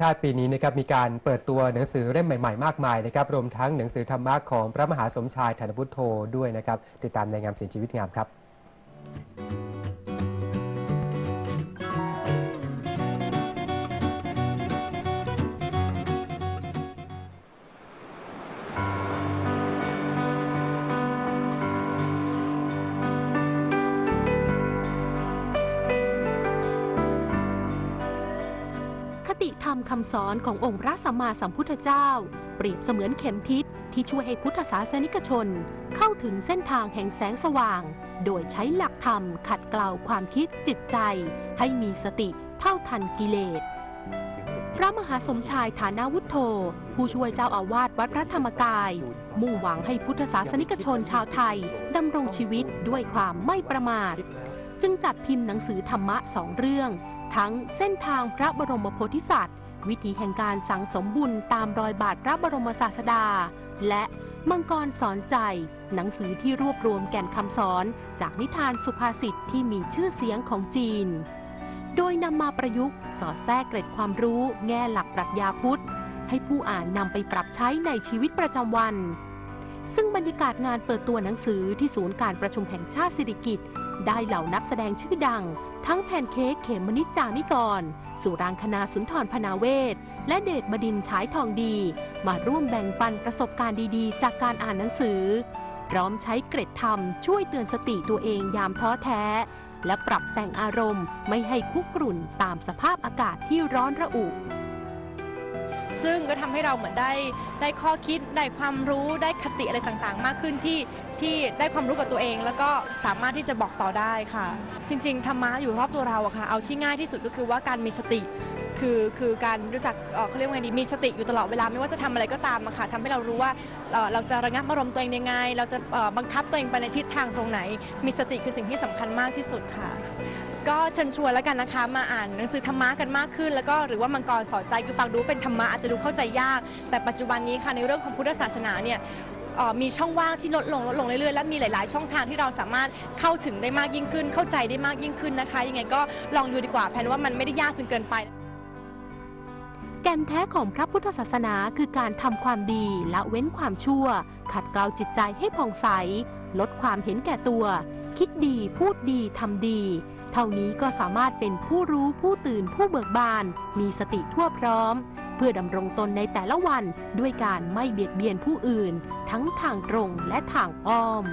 ชาติปีนี้นะครับมีการเปิดตัวหนังสือเล่มใหม่ๆ มากมายนะครับรวมทั้งหนังสือธรรมะของพระมหาสมชายธนพุทโธด้วยนะครับ ติดตามในงามเสียงชีวิตงามครับ ติธรรมคำสอนขององค์พระสัมมาสัมพุทธเจ้า เปรียบเสมือนเข็มทิศที่ช่วยให้พุทธศาสนิกชน เข้าถึงเส้นทางแห่งแสงสว่าง โดยใช้หลักธรรมขัดเกลาความคิดจิตใจ ให้มีสติเท่าทันกิเลส พระมหาสมชายฐานาวุฒโธ ผู้ช่วยเจ้าอาวาสวัดพระธรรมกาย มุ่งหวังให้พุทธศาสนิกชนชาวไทยดำรงชีวิตด้วยความไม่ประมาท จึงจัดพิมพ์หนังสือธรรมะสองเรื่อง ทั้งเส้นทางพระบรมโพธิสัตว์ วิธีแห่งการสังสมบุญตามรอยบาทพระบรมศาสดา และมังกรสอนใจ หนังสือที่รวบรวมแก่นคำสอนจากนิทานสุภาษิตที่มีชื่อเสียงของจีน โดยนำมาประยุกต์สอดแทรกเกร็ดความรู้แง่หลักปรัชญาพุทธ ให้ผู้อ่านนำไปปรับใช้ในชีวิตประจำวัน ซึ่งบรรยากาศงานเปิดตัวหนังสือที่ศูนย์การประชุมแห่งชาติสิริกิติ์ได้เหล่านักแสดงชื่อดัง ทั้งแพนเค้กเขมมนิจจามิกร สุรางคณาสุนทรพนาเวศ และเดชบดินฉายทองดี มาร่วมแบ่งปันประสบการณ์ดีๆ จากการอ่านหนังสือ พร้อมใช้เกร็ดธรรมช่วยเตือนสติตัวเองยามท้อแท้ และปรับแต่งอารมณ์ไม่ให้คุกรุ่นตามสภาพอากาศที่ร้อนระอุ ซึ่งก็ทำให้เราเหมือนได้ได้ข้อคิดได้ความรู้ได้คติอะไรต่างๆ มากขึ้นที่ที่ได้ความรู้กับตัวเอง แล้วก็สามารถที่จะบอกต่อได้ค่ะ จริง ๆธรรมะอยู่รอบตัวเราอะค่ะ เอาที่ง่ายที่สุดก็คือว่าการมีสติคือคือการรู้จักเขาเรียกว่าไงดีมีสติอยู่ตลอดเวลาไม่ว่าจะทำอะไรก็ตามอะค่ะทำให้เรารู้ว่าเราจะระงับอารมณ์ตัวเองยังไง เราจะบังคับตัวเองไปในทิศทางตรงไหน มีสติคือสิ่งที่สำคัญมากที่สุดค่ะ ก็เชิญชวนแล้วกันนะคะ มาอ่านหนังสือธรรมะกันมากขึ้น แล้วก็หรือว่ามังกรสอนใจคือฟังดูเป็นธรรมะอาจจะดูเข้าใจยาก แต่ปัจจุบันนี้ค่ะในเรื่องของพุทธศาสนาเนี่ยมีช่องว่างที่ลดลงลดลงเรื่อยๆ และมีหลาย ๆ ช่องทางที่เราสามารถเข้าถึงได้มากยิ่งขึ้น เข้าใจได้มากยิ่งขึ้นนะคะยังไงก็ลองดูดีกว่าแพนว่ามันไม่ได้ยากจนเกินไป แก่นแท้ของพระพุทธศาสนาคือการทำความดีละเว้นความชั่ว ขัดเกลาจิตใจให้ผ่องใส ลดความเห็นแก่ตัว คิดดีพูดดีทำดี เท่านี้ก็สามารถเป็นผู้รู้ผู้ตื่นผู้เบิกบาน มีสติทั่วพร้อม เพื่อดำรงตนในแต่ละวันด้วยการไม่เบียดเบียนผู้อื่น ทั้งทางตรงและทางอ้อม